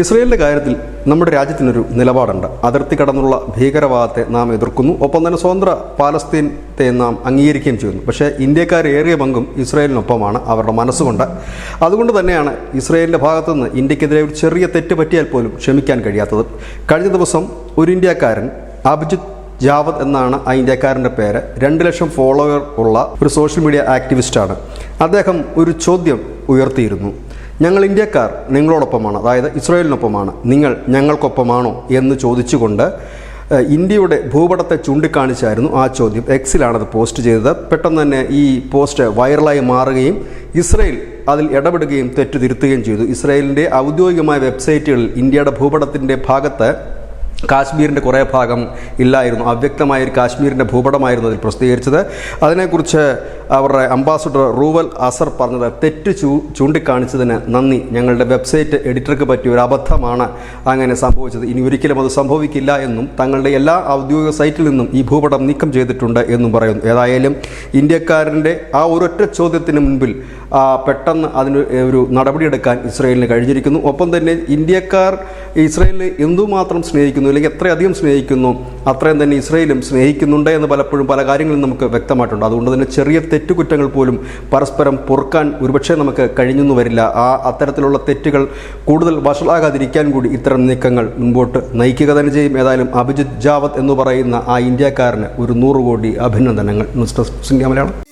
ഇസ്രയേലിന്റെ കാര്യത്തിൽ നമ്മുടെ രാജ്യത്തിനൊരു നിലപാടുണ്ട്. അതിർത്തി കടന്നുള്ള ഭീകരവാദത്തെ നാം എതിർക്കുന്നു. ഒപ്പം തന്നെ സ്വതന്ത്ര പാലസ്തീനത്തെ നാം അംഗീകരിക്കുകയും ചെയ്യുന്നു. പക്ഷേ ഇന്ത്യക്കാർ ഏറിയ പങ്കും ഇസ്രയേലിനൊപ്പമാണ് അവരുടെ മനസ്സുകൊണ്ട്. അതുകൊണ്ട് തന്നെയാണ് ഇസ്രയേലിന്റെ ഭാഗത്തുനിന്ന് ഇന്ത്യക്കെതിരെ ഒരു ചെറിയ തെറ്റ് പറ്റിയാൽ പോലും ക്ഷമിക്കാൻ കഴിയാത്തത്. കഴിഞ്ഞ ദിവസം ഒരു ഇന്ത്യക്കാരൻ അഭിജിത്ത് ജാവദ് എന്നാണ് ആ ഇന്ത്യക്കാരന്റെ പേര് രണ്ട് ലക്ഷം ഫോളോവർ ഉള്ള ഒരു സോഷ്യൽ മീഡിയ ആക്ടിവിസ്റ്റാണ്. അദ്ദേഹം ഒരു ചോദ്യം ഉയർത്തിയിരുന്നു. ഞങ്ങൾ ഇന്ത്യക്കാർ നിങ്ങളോടൊപ്പമാണ്. അതായത് ഇസ്രായേലിനൊപ്പമാണ്. നിങ്ങൾ ഞങ്ങൾക്കൊപ്പമാണോ എന്ന് ചോദിച്ചുകൊണ്ട് ഇന്ത്യയുടെ ഭൂപടത്തെ ചൂണ്ടിക്കാണിച്ചായിരുന്നു ആ ചോദ്യം. എക്സിലാണത് പോസ്റ്റ് ചെയ്തത്. പെട്ടെന്ന് തന്നെ ഈ പോസ്റ്റ് വൈറലായി മാറുകയും ഇസ്രയേൽ അതിൽ ഇടപെടുകയും തെറ്റ് തിരുത്തുകയും ചെയ്തു. ഇസ്രയേലിന്റെ ഔദ്യോഗികമായ വെബ്സൈറ്റുകളിൽ ഇന്ത്യയുടെ ഭൂപടത്തിന്റെ ഭാഗത്ത് കാശ്മീരിന്റെ കുറേ ഭാഗം ഇല്ലായിരുന്നു. അവ്യക്തമായ ഒരു കാശ്മീരിന്റെ ഭൂപടമായിരുന്നു അതിൽ പ്രസിദ്ധീകരിച്ചത്. അതിനെക്കുറിച്ച് അവരുടെ അംബാസഡർ റൂവൽ അസർ പറഞ്ഞത് തെറ്റ് ചൂ ചൂണ്ടിക്കാണിച്ചതിന് നന്ദി. ഞങ്ങളുടെ വെബ്സൈറ്റ് എഡിറ്റർക്ക് പറ്റിയ ഒരു അബദ്ധമാണ് അങ്ങനെ സംഭവിച്ചത്. ഇനി ഒരിക്കലും അത് സംഭവിക്കില്ല എന്നും തങ്ങളുടെ എല്ലാ ഔദ്യോഗിക സൈറ്റിൽ നിന്നും ഈ ഭൂപടം നീക്കം ചെയ്തിട്ടുണ്ട് എന്നും പറയുന്നു. ഏതായാലും ഇന്ത്യക്കാരന്റെ ആ ഒരൊറ്റ ചോദ്യത്തിന് മുൻപിൽ പെട്ടെന്ന് അതിന് ഒരു നടപടിയെടുക്കാൻ ഇസ്രയേലിന് കഴിഞ്ഞിരിക്കുന്നു. ഒപ്പം തന്നെ ഇന്ത്യക്കാർ ഇസ്രയേലിനെ എന്തുമാത്രം സ്നേഹിക്കുന്നു അല്ലെങ്കിൽ എത്രയധികം സ്നേഹിക്കുന്നു അത്രയും തന്നെ ഇസ്രയേലും സ്നേഹിക്കുന്നുണ്ട് എന്ന് പലപ്പോഴും പല കാര്യങ്ങളും നമുക്ക് വ്യക്തമായിട്ടുണ്ട്. അതുകൊണ്ട് തന്നെ ചെറിയ തെറ്റുകുറ്റങ്ങൾ പോലും പരസ്പരം പൊറുക്കാൻ ഒരുപക്ഷെ നമുക്ക് കഴിഞ്ഞെന്നു വരില്ല. ആ അത്തരത്തിലുള്ള തെറ്റുകൾ കൂടുതൽ വഷളാകാതിരിക്കാൻ കൂടി ഇത്തരം നീക്കങ്ങൾ മുൻപോട്ട് നയിക്കുക തന്നെ ചെയ്യും. ഏതായാലും അഭിജിത് ജാവത്ത് എന്ന് പറയുന്ന ആ ഇന്ത്യക്കാരന് ഒരു നൂറ് കോടി അഭിനന്ദനങ്ങൾ. Mister desk Malayalam.